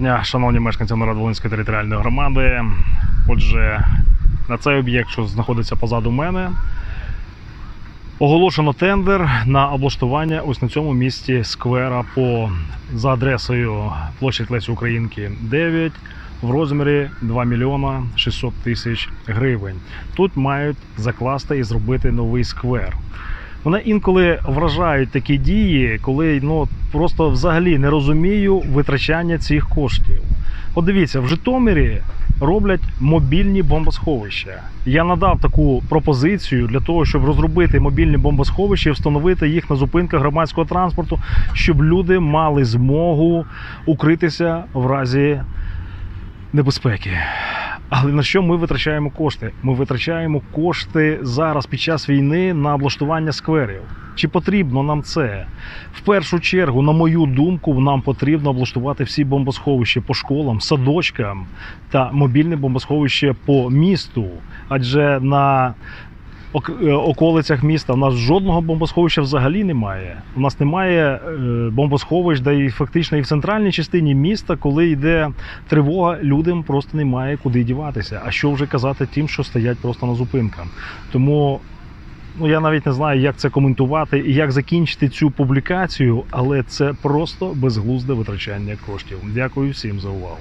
Дня, шановні мешканці Новоград-Волинської територіальної громади. Отже, на цей об'єкт, що знаходиться позаду мене, оголошено тендер на облаштування ось на цьому місці сквера по за адресою площадь Лесі Українки 9 в розмірі 2 мільйона 600 тисяч гривень. Тут мають закласти і зробити новий сквер. Мене інколи вражають такі дії, коли ну просто взагалі не розумію витрачання цих коштів. Подивіться, в Житомирі роблять мобільні бомбосховища. Я надав таку пропозицію для того, щоб розробити мобільні бомбосховища і встановити їх на зупинках громадського транспорту, щоб люди мали змогу укритися в разі небезпеки. Але на що ми витрачаємо кошти? Ми витрачаємо кошти зараз під час війни на облаштування скверів. Чи потрібно нам це? В першу чергу, на мою думку, нам потрібно облаштувати всі бомбосховища по школам, садочкам та мобільне бомбосховище по місту. Адже на околицях міста у нас жодного бомбосховища взагалі немає. У нас немає е, бомбосховищ, де і фактично і в центральній частині міста, коли йде тривога, людям просто немає куди діватися. А що вже казати тим, що стоять просто на зупинках. Тому ну я навіть не знаю, як це коментувати і як закінчити цю публікацію, але це просто безглузде витрачання коштів. Дякую всім за увагу.